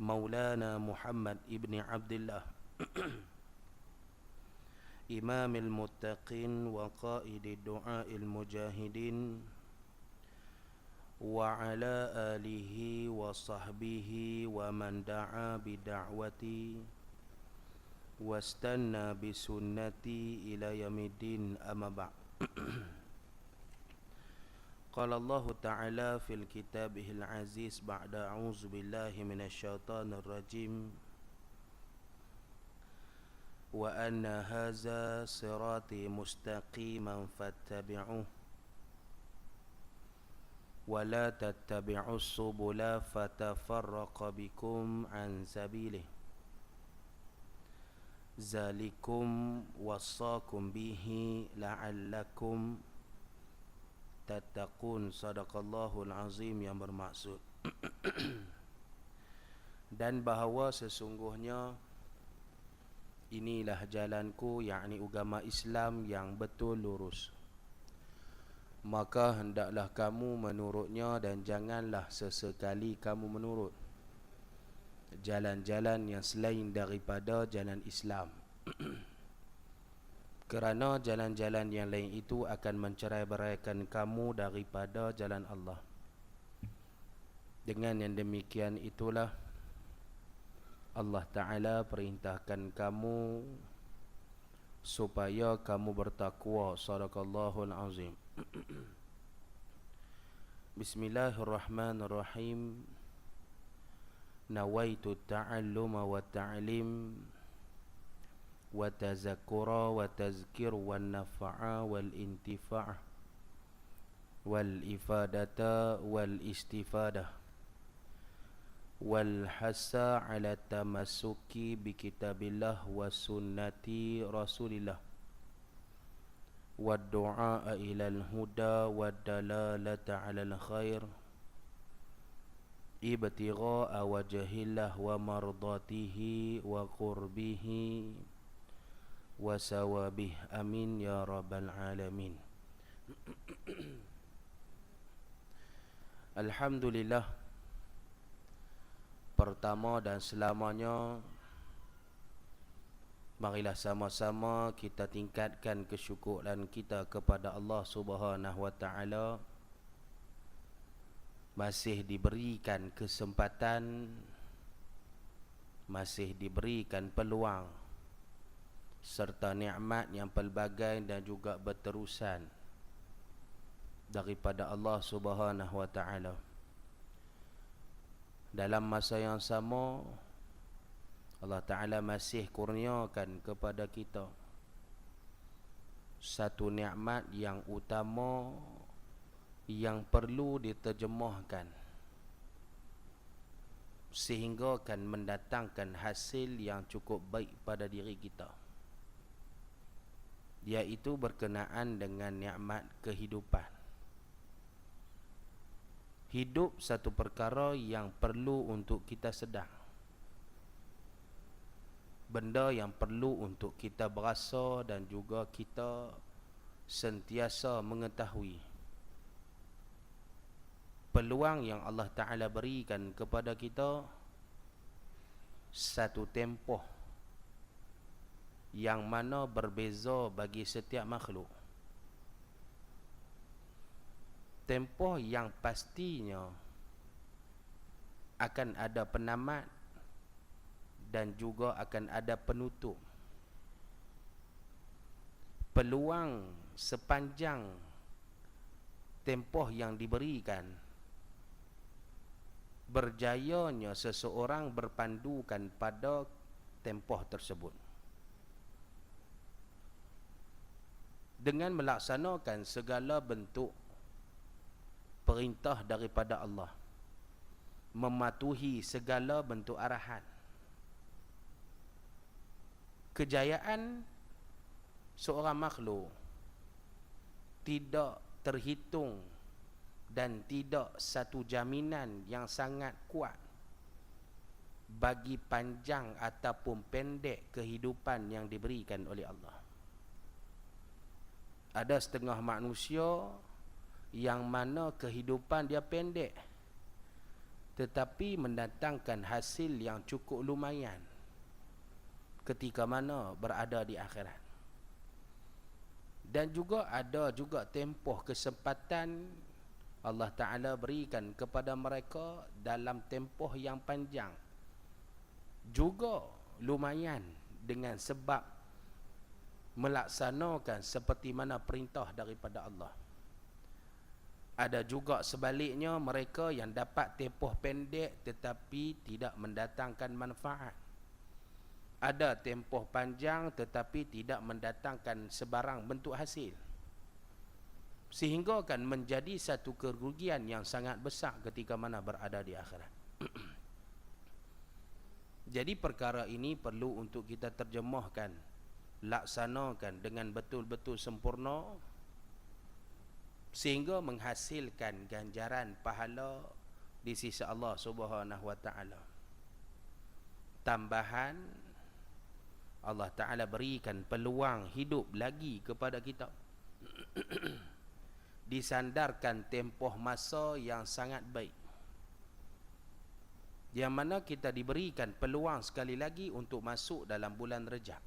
مولانا محمد ابن عبد الله إمام المتقين وقائد الدعاء المجاهدين وعلى آله وصحبه ومن دعا بدعوتي واستنى بسنتي إلى يوم الدين أما بعد قال الله تعالى في الكتاب العزيز بعد أعوذ بالله من الشيطان الرجيم. وأن هذا صراطي مستقيما فاتبعوه. ولا تتبعوا السبل فتفرق بكم عن سبيله. ذلكم وصاكم به لعلكم tattaqun sadaqallahul azim yang bermaksud. Dan bahawa sesungguhnya inilah jalanku yakni agama Islam yang betul lurus. Maka hendaklah kamu menurutnya dan janganlah sesekali kamu menurut jalan-jalan yang selain daripada jalan Islam kerana jalan-jalan yang lain itu akan mencerai-beraikan kamu daripada jalan Allah. Dengan yang demikian itulah Allah Ta'ala perintahkan kamu supaya kamu bertakwa. Sadaqallahul azim. Bismillahirrahmanirrahim. Nawaitu ta'alluma wa ta'lim. Ta وتذكر وتذكر والنفع والانتفاع والإفادة والاستفادة والحث على التمسك بكتاب الله وسنة رسول الله والدعاء إلى الهدى والدلالة على الخير ابتغاء وجه الله ومرضاته وقربه wasawabih amin ya rabbal alamin. Alhamdulillah. Pertama dan selamanya marilah sama-sama kita tingkatkan kesyukuran kita kepada Allah Subhanahu wa taala. Masih diberikan kesempatan masih diberikan peluang serta nikmat yang pelbagai dan juga berterusan daripada Allah Subhanahu wa taala. Dalam masa yang sama Allah Taala masih kurniakan kepada kita satu nikmat yang utama yang perlu diterjemahkan sehingga akan mendatangkan hasil yang cukup baik pada diri kita iaitu berkenaan dengan nikmat kehidupan. Hidup satu perkara yang perlu untuk kita sedang. Benda yang perlu untuk kita berasa dan juga kita sentiasa mengetahui. Peluang yang Allah Ta'ala berikan kepada kita satu tempoh yang mana berbeza bagi setiap makhluk. Tempoh yang pastinya akan ada penamat dan juga akan ada penutup. Peluang sepanjang tempoh yang diberikan berjayanya seseorang berpandukan pada tempoh tersebut. Dengan melaksanakan segala bentuk perintah daripada Allah. Mematuhi segala bentuk arahan. Kejayaan seorang makhluk tidak terhitung dan tidak satu jaminan yang sangat kuat bagi panjang ataupun pendek kehidupan yang diberikan oleh Allah ada setengah manusia yang mana kehidupan dia pendek tetapi mendatangkan hasil yang cukup lumayan ketika mana berada di akhirat. Dan juga ada juga tempoh kesempatan Allah Ta'ala berikan kepada mereka dalam tempoh yang panjang. Juga lumayan dengan sebab melaksanakan seperti mana perintah daripada Allah. Ada juga sebaliknya mereka yang dapat tempoh pendek tetapi tidak mendatangkan manfaat. Ada tempoh panjang tetapi tidak mendatangkan sebarang bentuk hasil. Sehingga akan menjadi satu kerugian yang sangat besar ketika mana berada di akhirat. Jadi perkara ini perlu untuk kita terjemahkan laksanakan dengan betul-betul sempurna sehingga menghasilkan ganjaran pahala di sisi Allah Subhanahu wa taala. Tambahan Allah Ta'ala berikan peluang hidup lagi kepada kita. Disandarkan tempoh masa yang sangat baik. Yang mana kita diberikan peluang sekali lagi untuk masuk dalam bulan rejab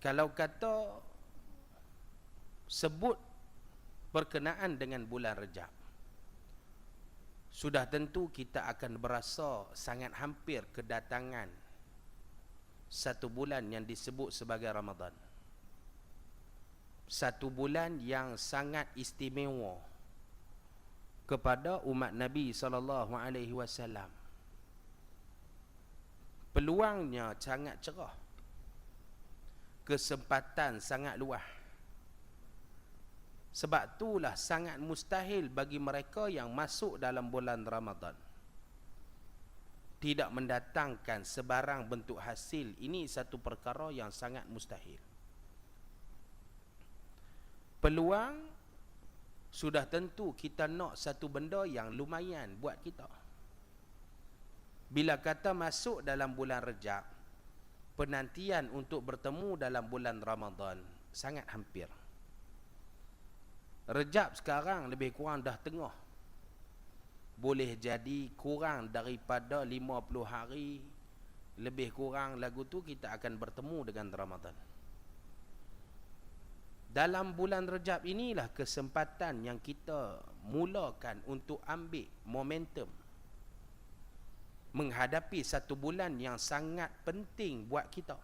kalau kata sebut berkenaan dengan bulan rejab sudah tentu kita akan berasa sangat hampir kedatangan satu bulan yang disebut sebagai Ramadan. Satu bulan yang sangat istimewa kepada umat Nabi sallallahu alaihi wasallam. Peluangnya sangat cerah. Kesempatan sangat luas. Sebab itulah sangat mustahil bagi mereka yang masuk dalam bulan Ramadan. Tidak mendatangkan sebarang bentuk hasil ini satu perkara yang sangat mustahil. Peluang sudah tentu kita nak satu benda yang lumayan buat kita. Bila kata masuk dalam bulan rejab penantian untuk bertemu dalam bulan Ramadan sangat hampir. Rejab sekarang lebih kurang dah tengah. Boleh jadi kurang daripada 50 hari lebih kurang lagu tu kita akan bertemu dengan Ramadan. Dalam bulan Rejab inilah kesempatan yang kita mulakan untuk ambil momentum menghadapi satu bulan yang sangat penting buat kita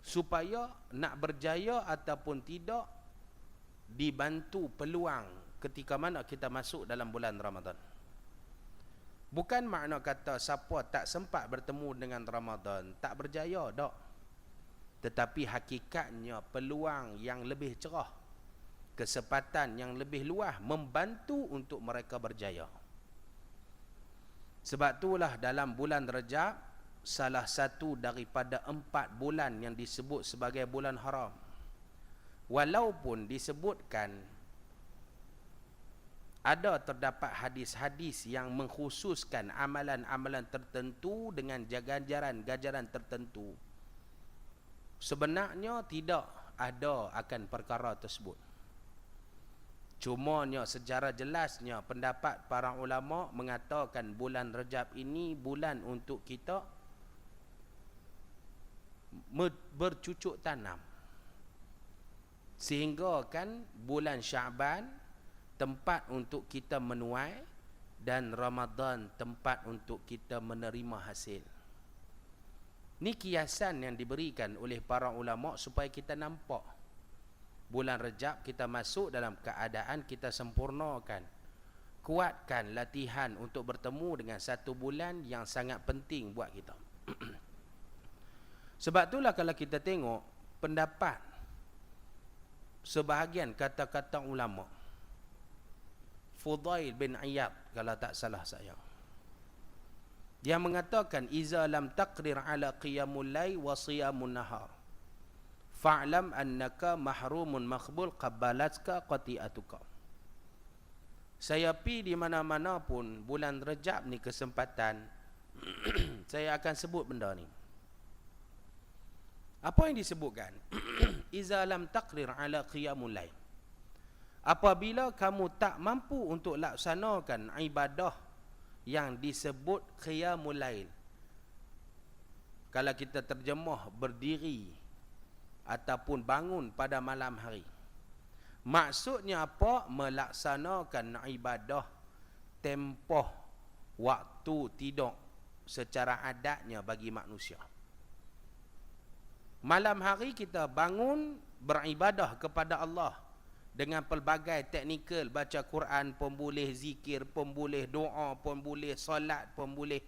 supaya nak berjaya ataupun tidak dibantu peluang ketika mana kita masuk dalam bulan Ramadan. Bukan makna kata siapa tak sempat bertemu dengan Ramadan tak berjaya tak. Tetapi hakikatnya peluang yang lebih cerah, kesempatan yang lebih luas membantu untuk mereka berjaya. Sebab itulah dalam bulan Rejab salah satu daripada empat bulan yang disebut sebagai bulan haram. Walaupun disebutkan ada terdapat hadis-hadis yang mengkhususkan amalan-amalan tertentu dengan ganjaran-ganjaran tertentu. Sebenarnya tidak ada akan perkara tersebut. Cumanya secara jelasnya pendapat para ulama mengatakan bulan Rejab ini bulan untuk kita bercucuk tanam. Sehingga kan bulan Syaban tempat untuk kita menuai dan Ramadan tempat untuk kita menerima hasil. Ini kiasan yang diberikan oleh para ulama supaya kita nampak bulan Rejab kita masuk dalam keadaan kita sempurnakan kuatkan latihan untuk bertemu dengan satu bulan yang sangat penting buat kita. Sebab itulah kalau kita tengok pendapat sebahagian kata-kata ulama' Fudail bin Iyad kalau tak salah saya. Dia mengatakan iza lam taqrir ala qiyamul layl wa siyamun nahar. Fa'lam annaka mahrumun makhbul qabbalatka qati'atuka. Saya pi di mana-mana pun bulan Rejab ni kesempatan saya akan sebut benda ni. Apa yang disebutkan? iza lam taqrir ala qiyamul layl apabila kamu tak mampu untuk laksanakan ibadah yang disebut qiyamul lail kalau kita terjemah berdiri ataupun bangun pada malam hari. Maksudnya apa? Melaksanakan ibadah tempoh waktu tidur secara adatnya bagi manusia. Malam hari kita bangun beribadah kepada Allah dengan pelbagai teknikal baca Quran pun boleh zikir pun boleh doa pun boleh solat pun boleh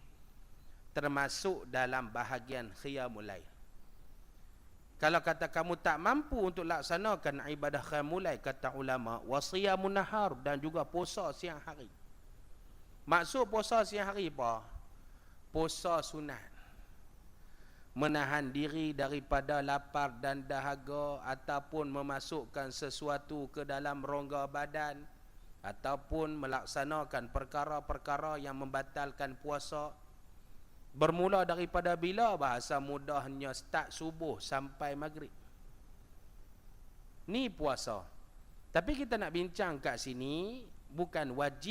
termasuk dalam bahagian khiyamul lail kalau kata kamu tak mampu untuk laksanakan ibadah khiyamul lail kata ulama wasiyamun nahar dan juga puasa siang hari. Maksud puasa siang hari apa? Puasa sunat. Menahan diri daripada lapar dan dahaga ataupun memasukkan sesuatu ke dalam rongga badan ataupun melaksanakan perkara-perkara yang membatalkan puasa bermula daripada bila bahasa mudahnya start subuh sampai maghrib? Ni puasa. Tapi kita nak bincang kat sini bukan wajib